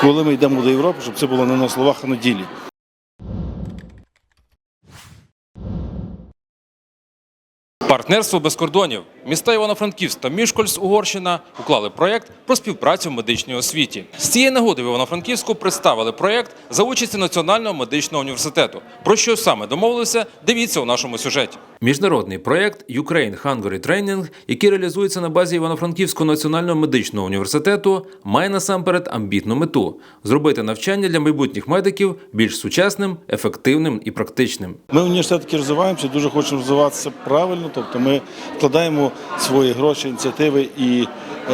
коли ми йдемо до Європи, щоб це було не на словах, а на ділі. Партнерство без кордонів. Міста Івано-Франківськ та Мішкольц Угорщина уклали проєкт про співпрацю в медичній освіті. З цієї нагоди в Івано-Франківську представили проєкт за участі Національного медичного університету. Про що саме домовилися? Дивіться у нашому сюжеті. Міжнародний проєкт Ukraine Hungary Training, який реалізується на базі Івано-Франківського національного медичного університету, має насамперед амбітну мету зробити навчання для майбутніх медиків більш сучасним, ефективним і практичним. Ми університет таки розвиваємося, дуже хочемо розвиватися правильно, тобто ми вкладаємо свої гроші, ініціативи і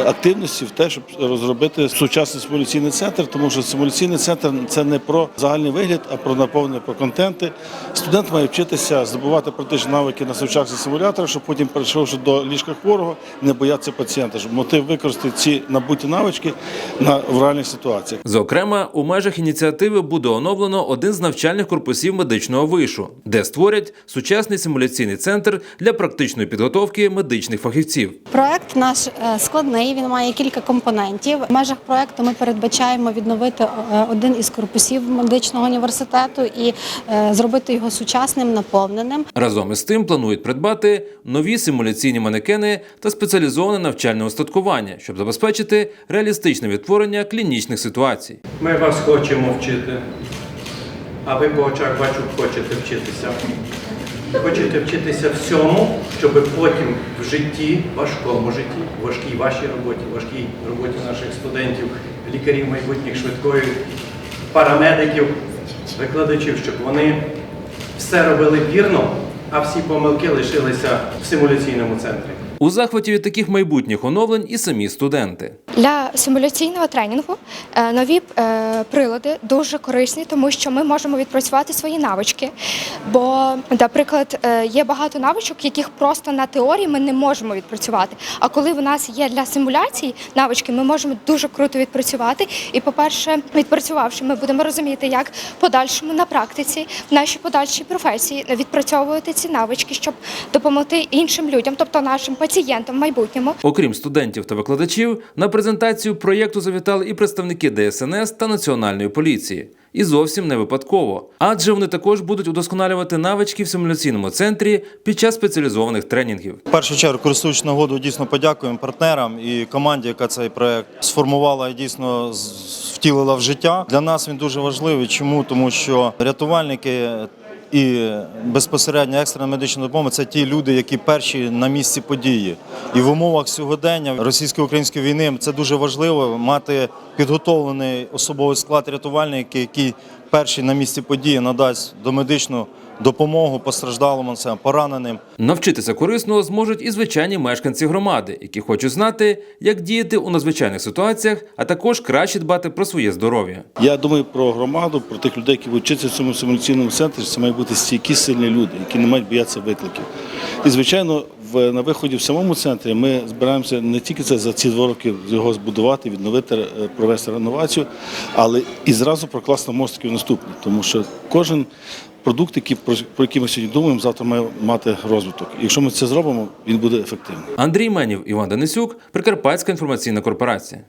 активності в те, щоб розробити сучасний симуляційний центр, тому що симуляційний центр це не про загальний вигляд, а про наповнення про контенти. Студент має вчитися здобувати практичні навики на сучасних симуляторах, щоб потім, перейшовши до ліжка хворого, не боятися пацієнта, щоб мотив використати ці набуті навички на в реальних ситуаціях. Зокрема, у межах ініціативи буде оновлено один з навчальних корпусів медичного вишу, де створять сучасний симуляційний центр для практичної підготовки медичних фахівців. Проект наш е, складний. Він має кілька компонентів. В межах проекту ми передбачаємо відновити е, один із корпусів медичного університету і е, зробити його сучасним, наповненим. Разом із тим планують придбати нові симуляційні манекени та спеціалізоване навчальне устаткування, щоб забезпечити реалістичне відтворення клінічних ситуацій. Ми вас хочемо вчити, а ви по очах бачу, хочете вчитися. Хочете вчитися всьому, щоб потім в житті, важкому житті, важкій вашій роботі, важкій роботі наших студентів, лікарів майбутніх швидкої, парамедиків, викладачів, щоб вони все робили вірно, а всі помилки лишилися в симуляційному центрі. У захваті від таких майбутніх оновлень і самі студенти. Для симуляційного тренінгу е, нові е, прилади дуже корисні, тому що ми можемо відпрацювати свої навички. Бо, наприклад, е, є багато навичок, яких просто на теорії ми не можемо відпрацювати. А коли в нас є для симуляцій навички, ми можемо дуже круто відпрацювати. І, по-перше, відпрацювавши, ми будемо розуміти, як подальшому на практиці, в нашій подальшій професії відпрацьовувати ці навички, щоб допомогти іншим людям, тобто нашим пацієнтам в майбутньому. Окрім студентів та викладачів, на презентацію проєкту завітали і представники ДСНС та Національної поліції. І зовсім не випадково, адже вони також будуть удосконалювати навички в симуляційному центрі під час спеціалізованих тренінгів. В першу чергу, користуючись нагодою, дійсно подякуємо партнерам і команді, яка цей проект сформувала і дійсно втілила в життя. Для нас він дуже важливий. Чому? Тому що рятувальники. І безпосередньо екстрена медична допомога це ті люди, які перші на місці події. І в умовах сьогодення російсько-української війни це дуже важливо мати підготовлений особовий склад рятувальників, який перший на місці події надасть домедичну допомогу постраждалому населенню, пораненим. Навчитися корисного зможуть і звичайні мешканці громади, які хочуть знати, як діяти у надзвичайних ситуаціях, а також краще дбати про своє здоров'я. Я думаю про громаду, про тих людей, які будуть вчитися в цьому симуляційному центрі. Це мають бути стійкі, сильні люди, які не мають боятися викликів. І звичайно, в на виході в самому центрі ми збираємося не тільки це за ці два роки його збудувати, відновити, е, провести реновацію, але і зразу прокласти мостики в наступні, тому що кожен. Продукт, який про який ми сьогодні думаємо, завтра має мати розвиток. Якщо ми це зробимо, він буде ефективним. Андрій Менів, Іван Денисюк, Прикарпатська інформаційна корпорація.